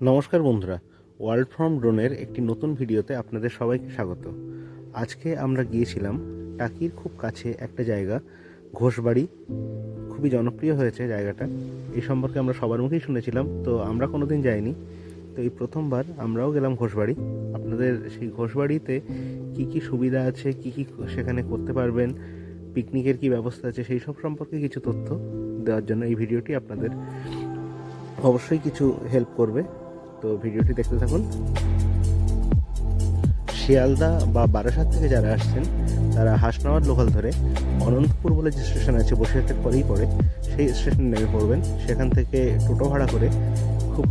নমস্কার বন্ধুরা, world from ড্রোনের একটি নতুন ভিডিওতে আপনাদের সবাইকে স্বাগত। আজকে আমরা গিয়েছিলাম টাকির খুব কাছে একটা জায়গা, ঘোষবাড়ি। খুবই জনপ্রিয় হয়েছে জায়গাটা। এই সম্পর্কে আমরা সবার মুখেই শুনেছিলাম, তো আমরা কোনো দিন যাইনি। তো এই প্রথমবার আমরাও গেলাম ঘোষবাড়ি। আপনাদের সেই ঘোষবাড়িতে কি কি সুবিধা আছে, কি কি সেখানে করতে পারবেন, পিকনিকের কি ব্যবস্থা আছে, সেই সব সম্পর্কে কিছু তথ্য দেওয়ার জন্য এই ভিডিওটি আপনাদের অবশ্যই কিছু হেল্প করবে। তো ভিডিওটি দেখতে থাকুন। শিয়ালদা বা বারাসাত থেকে যারা আসছেন, তারা হাসনাওয়ার লোকাল ধরে অনন্তপুর বলে যে স্টেশন আছে, বসিরহাটের পরেই পড়ে। সেই স্টেশনে নেমে পড়বেন। সেখান থেকে টোটো ভাড়া করে খুব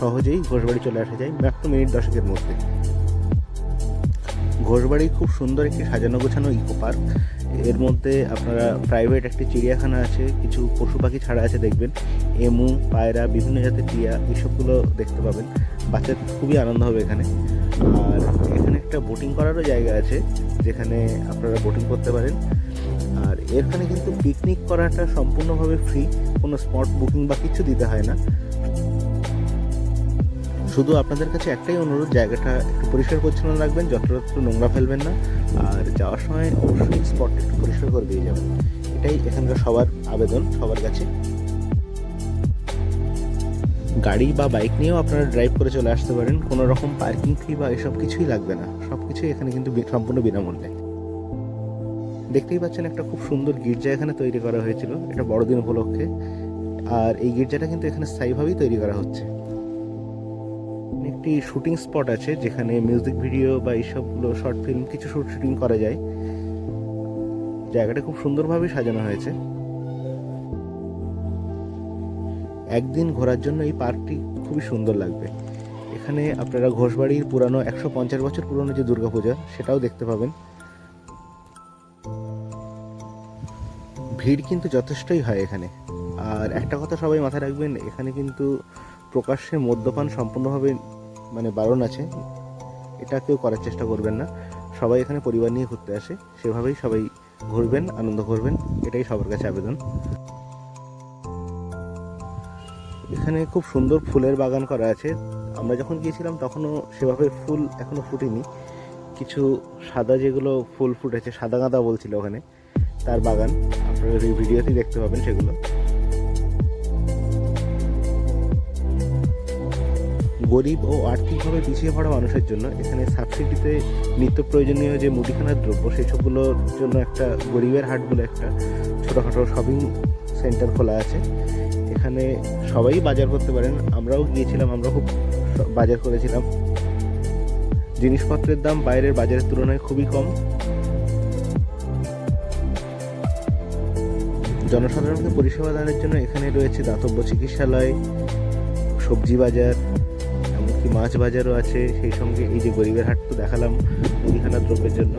সহজেই ঘোষবাড়ি চলে আসা যায় মাত্র মিনিট দশকের মধ্যে। ঘোষবাড়ি খুব সুন্দর একটি সাজানো গোছানো ইকো পার্ক। এর মধ্যে আপনারা প্রাইভেট একটি চিড়িয়াখানা আছে, কিছু পশু পাখি ছাড়া আছে দেখবেন। এমু, পায়রা, বিভিন্ন জাতের টিয়া এইসবগুলো দেখতে পাবেন। বাচ্চাদের খুবই আনন্দ হবে এখানে। আর এখানে একটা বোটিং করারও জায়গা আছে, যেখানে আপনারা বোটিং করতে পারেন। আর এখানে কিন্তু পিকনিক করাটা সম্পূর্ণভাবে ফ্রি কোনো স্পট বুকিং বা কিছু দিতে হয় না। শুধু আপনাদের কাছে একটাই অনুরোধ, জায়গাটা একটু পরিষ্কার পরিচ্ছন্ন রাখবেন, যত্রতত্র নোংরা ফেলবেন না। আর যাওয়ার সময় অবশ্যই স্পটটা একটু পরিষ্কার করে দিয়ে যাবেন। এটাই এখানকার সবার আবেদন, সবার কাছে। গাড়ি বা বাইক নিয়েও আপনারা ড্রাইভ করে চলে আসতে পারেন। কোনো রকম পার্কিং ফি বা এসব কিছুই লাগবে না। সব কিছুই এখানে কিন্তু সম্পূর্ণ বিনামূল্যে। দেখতেই পাচ্ছেন একটা খুব সুন্দর গির্জা এখানে তৈরি করা হয়েছিল। এটা বড়দিন উপলক্ষে। আর এই গির্জাটা কিন্তু এখানে স্থায়ীভাবেই তৈরি করা হচ্ছে। একটি শুটিং স্পট আছে যেখানে মিউজিক ভিডিও বা এইসবগুলো শর্ট ফিল্ম কিছু শুট শুটিং করা যায়। জায়গাটা খুব সুন্দরভাবে সাজানো হয়েছে। একদিন ঘোরার জন্য এই পার্কটি খুবই সুন্দর লাগবে। এখানে আপনারা ঘোষবাড়ির পুরানো একশো পঞ্চাশ বছর পুরনো যে দুর্গাপূজা, সেটাও দেখতে পাবেন। ভিড় কিন্তু যথেষ্টই হয় এখানে। আর একটা কথা সবাই মাথায় রাখবেন, এখানে কিন্তু প্রকাশ্যে মদ্যপান সম্পূর্ণভাবে মানে বারণ আছে, এটা কেউ করার চেষ্টা করবেন না। সবাই এখানে পরিবার নিয়ে ঘুরতে আসে, সেভাবেই সবাই ঘুরবেন, আনন্দ করবেন, এটাই সবার কাছে আবেদন। এখানে খুব সুন্দর ফুলের বাগান করা আছে। আমরা যখন গিয়েছিলাম তখনও সেভাবে ফুল এখনও ফুটেনি। কিছু সাদা যেগুলো ফুল ফুটেছে, সাদা গাঁদা বলছিল ওখানে, তার বাগান। আপনারা ভিডিওতেই দেখতে পাবেন সেগুলো। গরিব ও আর্থিকভাবে পিছিয়ে পড়া মানুষের জন্য এখানে সাবসিডিতে নিত্য প্রয়োজনীয় যে মুদিখানার দ্রব্য, সেসবগুলোর জন্য একটা গরিবের হাট বলে একটা ছোটোখাটো শপিং সেন্টার খোলা আছে। এখানে সবাই বাজার করতে পারেন। আমরাও গিয়েছিলাম আমরা খুব বাজার করেছিলাম। জিনিসপত্রের দাম বাইরের বাজারের তুলনায় খুবই কম। জনসাধারণকে পরিষেবা দানের জন্য এখানে রয়েছে দাতব্য চিকিৎসালয়, সবজি বাজার মাছ বাজারও আছে, সেই সঙ্গে এই যে গরিবের হাট তো দেখালাম, মুদিখানা দ্রব্যের জন্য।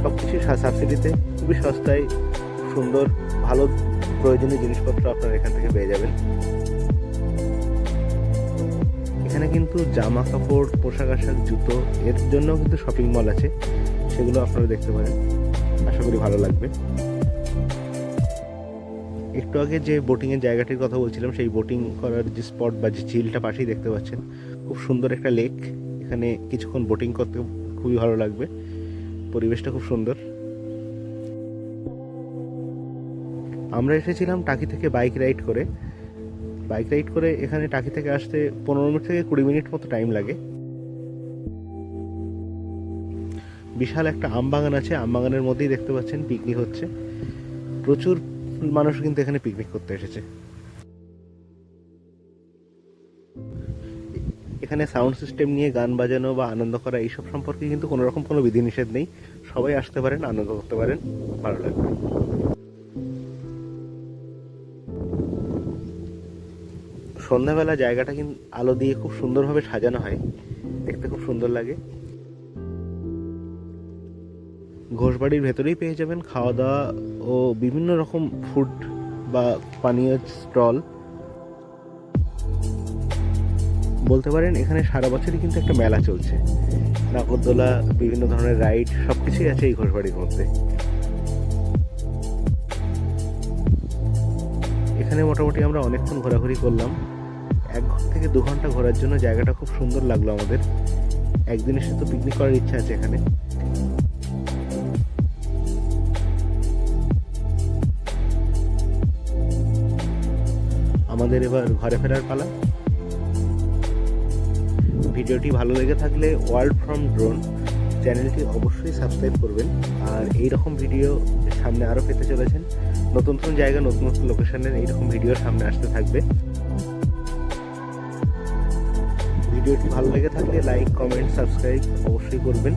সব কিছু সাবসিডিতে খুবই সস্তায়, সুন্দর, ভালো প্রয়োজনীয় জিনিসপত্র আপনারা এখান থেকে পেয়ে যাবেন। এখানে কিন্তু জামা কাপড়, পোশাক আশাক, জুতো, এর জন্য কিন্তু শপিং মল আছে, সেগুলো আপনারা দেখতে পারেন। আশা করি ভালো লাগবে। একটু আগে যে বোটিংয়ের জায়গাটির কথা বলছিলাম, সেই বোটিং করার যে স্পট বা যে ঝিলটা পাশেই দেখতে পাচ্ছেন খুব সুন্দর একটা লেক এখানে কিছুক্ষণ বোটিং করতে খুবই ভালো লাগবে। পরিবেশটা খুব সুন্দর। আমরা এসেছিলাম টাকি থেকে বাইক রাইড করে। বাইক রাইড করে এখানে টাকি থেকে আসতে পনেরো মিনিট থেকে কুড়ি মিনিট মতো টাইম লাগে। বিশাল একটা আম বাগান আছে। আম বাগানের মধ্যেই দেখতে পাচ্ছেন পিকনিক হচ্ছে। প্রচুর মানুষ কিন্তু এখানে পিকনিক করতে এসেছে। এখানে সাউন্ড সিস্টেম নিয়ে গান বাজানো বা আনন্দ করা এইসব সম্পর্কে কিন্তু কোনো রকম কোনো বিধিনিষেধ নেই। সবাই আসতে পারেন, আনন্দ করতে পারেন, ভালো লাগবে। সন্ধ্যাবেলা জায়গাটা কিন্তু আলো দিয়ে খুব সুন্দরভাবে সাজানো হয়। দেখতে খুব সুন্দর লাগে। ঘোষবাড়ির ভেতরেই পেয়ে যাবেন খাওয়া দাওয়া ও বিভিন্ন রকম ফুড বা পানীয় স্টল বলতে পারেন, এখানে সারা বছরই কিন্তু একটা মেলা চলছে। নাগরদোলা, বিভিন্ন ধরনের রাইড সব কিছুই আছে এই ঘোষবাড়ির মধ্যে। এখানে মোটামুটি আমরা অনেকক্ষণ ঘোরাঘুরি করলাম। এক ঘণ্টা থেকে দু ঘণ্টা ঘোরার জন্য জায়গাটা খুব সুন্দর লাগল আমাদের। একদিন এসে তো পিকনিক করার ইচ্ছা আছে এখানে। আমাদের এবার ঘরে ফেরার পালা। ভিডিওটি ভালো লেগে থাকলে ওয়ার্ল্ড ফ্রম ড্রোন চ্যানেলটি অবশ্যই সাবস্ক্রাইব করবেন। আর এই রকম ভিডিও সামনে আরও পেতে চলেছেন। নতুন নতুন জায়গা, নতুন নতুন লোকেশনের এইরকম ভিডিও সামনে আসতে থাকবে। ভিডিওটি ভালো লেগে থাকলে লাইক কমেন্ট সাবস্ক্রাইব অবশ্যই করবেন।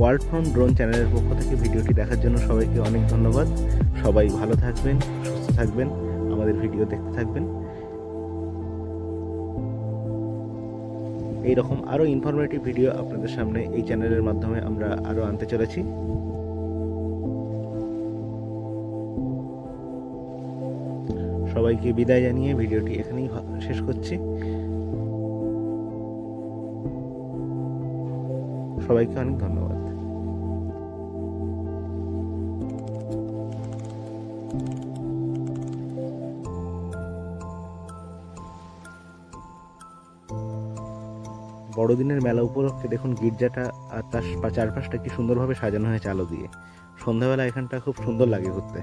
ওয়ার্ল্ড ফ্রম ড্রোন চ্যানেলের পক্ষ থেকে ভিডিওটি দেখার জন্য সবাইকে অনেক ধন্যবাদ। সবাই ভালো থাকবেন, সুস্থ থাকবেন। আমাদের ভিডিও দেখতে থাকবেন। এই রকম আরও ইনফরমেটিভ ভিডিও আপনাদের সামনে এই চ্যানেলের মাধ্যমে আমরা আরও আনতে চলেছি। সবাইকে বিদায় জানিয়ে ভিডিওটি এখানেই শেষ করছি। সবাইকে অনেক ধন্যবাদ। বড়দিনের মেলা উপলক্ষে দেখুন গির্জাটা আর তার চারপাশটা কি সুন্দরভাবে সাজানো হয়েছে আলো দিয়ে। সন্ধ্যাবেলা এখানটা খুব সুন্দর লাগে ঘুরতে।